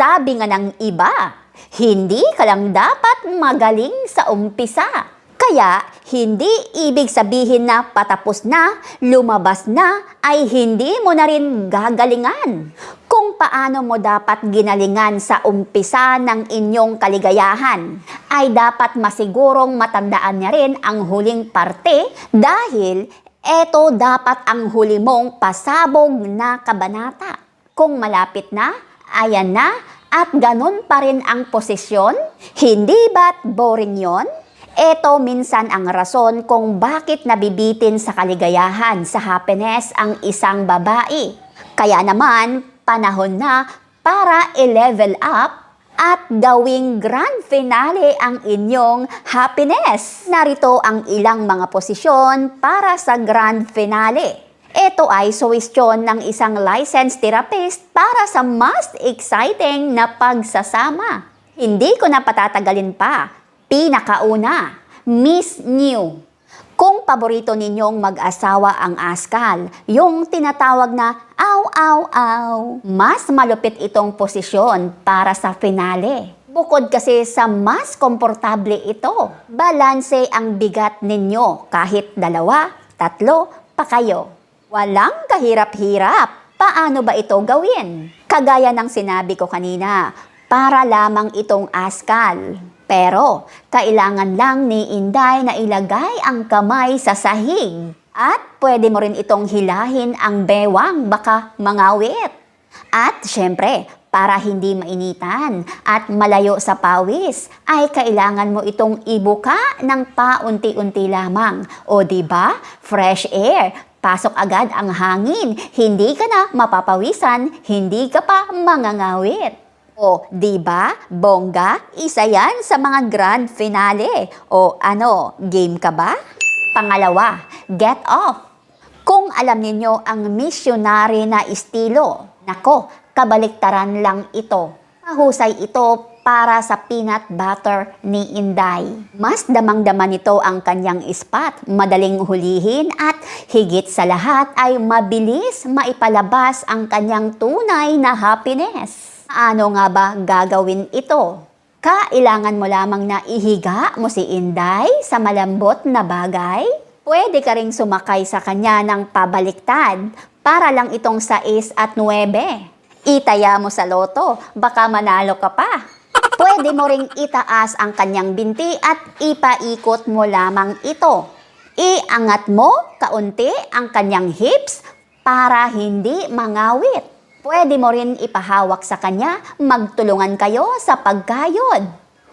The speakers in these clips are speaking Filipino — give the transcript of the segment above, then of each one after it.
Sabi nga ng iba, hindi ka lang dapat magaling sa umpisa. Kaya, hindi ibig sabihin na patapos na, lumabas na, ay hindi mo na rin gagalingan. Kung paano mo dapat ginalingan sa umpisa ng inyong kaligayahan, ay dapat masigurong matandaan niya rin ang huling parte dahil eto dapat ang huli mong pasabog na kabanata. Kung malapit na, ayan na, at ganun pa rin ang posisyon? Hindi ba't boring yon? Ito minsan ang rason kung bakit nabibitin sa kaligayahan, sa happiness ang isang babae. Kaya naman, panahon na para i-level up at gawing grand finale ang inyong happiness. Narito ang ilang mga posisyon para sa grand finale. Ito ay suwestyon ng isang licensed therapist para sa mas exciting na pagsasama. Hindi ko na patatagalin pa. Pinakauna, Miss New. Kung paborito ninyong mag-asawa ang askal, yung tinatawag na aw aw aw, mas malupit itong posisyon para sa finale. Bukod kasi sa mas komportable ito, balanse ang bigat ninyo kahit dalawa, tatlo pa kayo. Walang kahirap-hirap. Paano ba ito gawin? Kagaya ng sinabi ko kanina, para lamang itong askal. Pero, kailangan lang ni Inday na ilagay ang kamay sa sahig. At pwede mo rin itong hilahin ang bewang baka mangawit. At syempre, para hindi mainitan at malayo sa pawis, ay kailangan mo itong ibuka ng paunti-unti lamang. O di ba? Fresh air, pasok agad ang hangin, hindi ka na mapapawisan, hindi ka pa mangangawit. O, di ba? Bongga, isa yan sa mga grand finale. O ano, game ka ba? Pangalawa, get off. Kung alam ninyo ang missionary na estilo, nako, kabaliktaran lang ito. Mahusay ito para sa peanut butter ni Inday. Mas damang-dama nito ang kanyang spot, madaling hulihin at higit sa lahat ay mabilis maipalabas ang kanyang tunay na happiness. Ano nga ba gagawin ito? Kailangan mo lamang na ihiga mo si Inday sa malambot na bagay? Pwede ka ring sumakay sa kanya ng pabaliktad para lang itong 6 at 9. Itaya mo sa loto, baka manalo ka pa. Pwede mo ring itaas ang kanyang binti at ipaikot mo lamang ito. Iangat mo kaunti ang kanyang hips para hindi mangawit. Pwede mo rin ipahawak sa kanya, magtulungan kayo sa pagkayod.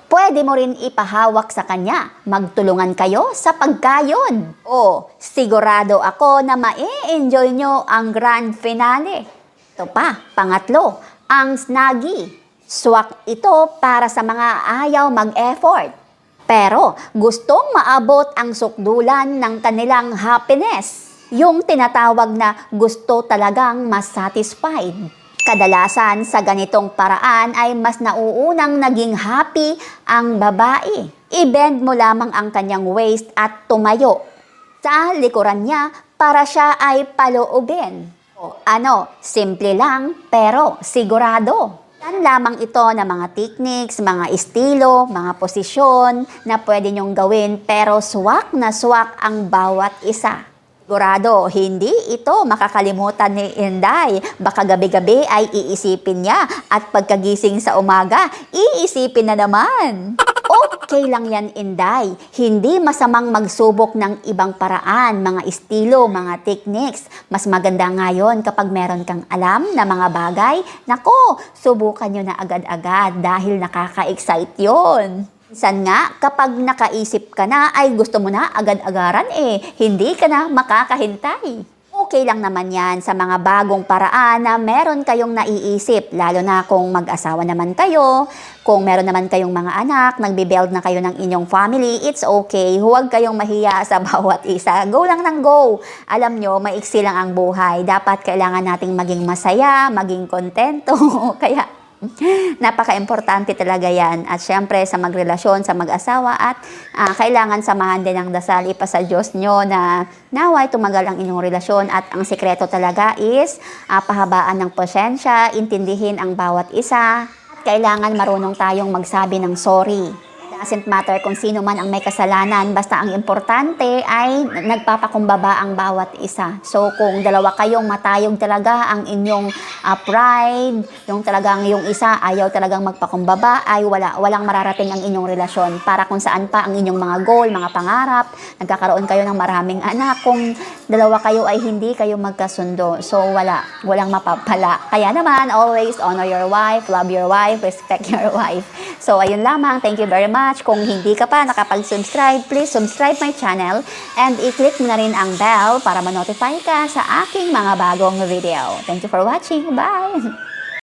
Pwede mo rin ipahawak sa kanya, magtulungan kayo sa pagkayod. O, sigurado ako na ma-enjoy nyo ang grand finale. Ito pa, pangatlo, ang snuggie. Swak ito para sa mga ayaw mag-effort. Pero gustong maabot ang sukdulan ng kanilang happiness yung tinatawag na gusto talagang mas satisfied. Kadalasan sa ganitong paraan ay mas nauunang naging happy ang babae. I-bend mo lamang ang kanyang waist at tumayo sa likuran niya para siya ay paloobin. Ano, simple lang pero sigurado. Yan lamang ito na mga techniques, mga estilo, mga posisyon na pwede niyong gawin pero swak na swak ang bawat isa. Sigurado, hindi ito makakalimutan ni Inday. Baka gabi-gabi ay iisipin niya at pagkagising sa umaga, iisipin na naman. Okay lang yan, Inday. Hindi masamang magsubok ng ibang paraan, mga estilo, mga techniques. Mas maganda ngayon kapag meron kang alam na mga bagay. Nako, subukan nyo na agad-agad dahil nakaka-excite yon. Minsan nga, kapag nakaisip ka na, ay gusto mo na agad-agaran eh, hindi ka na makakahintay. Okay lang naman yan sa mga bagong paraan na meron kayong naiisip, lalo na kung mag-asawa naman kayo, kung meron naman kayong mga anak, nagbe-build na kayo ng inyong family, it's okay. Huwag kayong mahiya sa bawat isa. Go lang ng go. Alam nyo, maiksi lang ang buhay. Dapat kailangan nating maging masaya, maging kontento. Kaya Napaka-importante talaga yan. At syempre sa magrelasyon, sa mag-asawa at uh, kailangan samahan din ng dasal ipa sa Diyos nyo na naway tumagal ang inyong relasyon at ang sikreto talaga is uh, pahabaan ng pasensya, intindihin ang bawat isa, at Kailangan marunong tayong magsabi ng sorry. Doesn't matter kung sino man ang may kasalanan, basta ang importante ay nagpapakumbaba ang bawat isa. So kung dalawa kayong matayog talaga ang inyong ah, pride, yung talagang yung isa ayaw talagang magpakumbaba, ay wala, walang mararating ang inyong relasyon. Para kung saan pa ang inyong mga goal, mga pangarap, nagkakaroon kayo ng maraming anak. Kung dalawa kayo ay hindi kayo magkasundo, so wala, walang mapapala. Kaya naman, always honor your wife, love your wife, respect your wife. So ayun lamang, thank you very much. Kung hindi ka pa nakapag-subscribe, please subscribe my channel and i-click mo na rin ang bell para ma-notify ka sa aking mga bagong video. Thank you for watching. Bye!